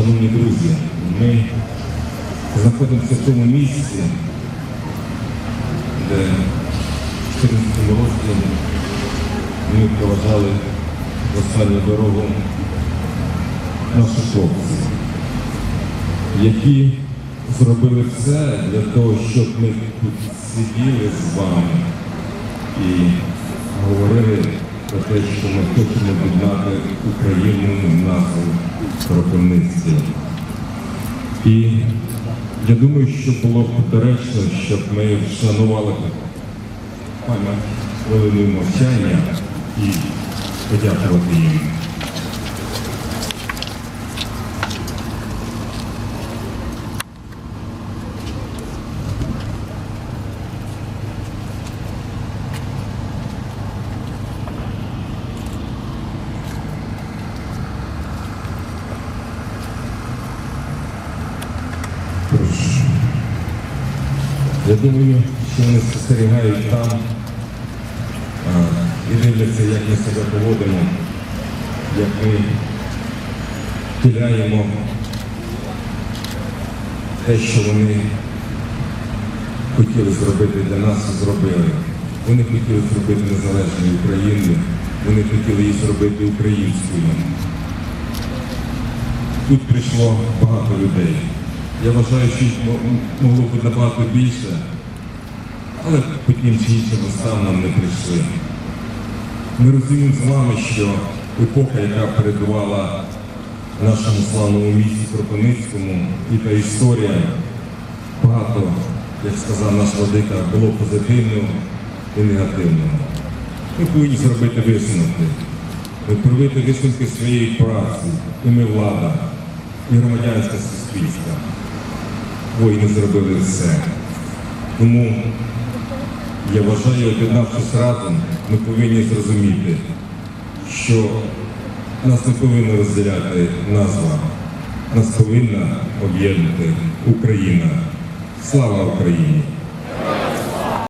Шановні друзі, ми знаходимося в тому місці, де в 14 році ми проважали останню дорогу наших хлопців, які зробили все для того, щоб ми тут сиділи з вами і говорили про те, що ми хочемо віддати Україну нашу кропивництві. І я думаю, що було б доречно, щоб ми вшанували пам'ять хвилиною мовчання і подякувати їм. Я думаю, що вони спостерігають там а, і дивляться, як ми себе поводимо, як ми втіляємо те, що вони хотіли зробити для нас зробили. Вони хотіли зробити незалежну Україну, вони хотіли її зробити українською. Тут прийшло багато людей. Я вважаю, що їх могло бути набагато більше, але по тим чи іншим нам не прийшли. Ми розуміємо з вами, що епоха, яка передувала нашому славному місті Кропивницькому, і та історія багато, як сказав наш владика, було позитивного і негативного. Ми повинні зробити висновки. Робити висновки своєї праці, і ми влада, і громадянське суспільство. Воїни зробили все. Тому я вважаю, об'єднавшись разом, ми повинні зрозуміти, що нас не повинна розділяти назва, нас повинна об'єднати Україна. Слава Україні!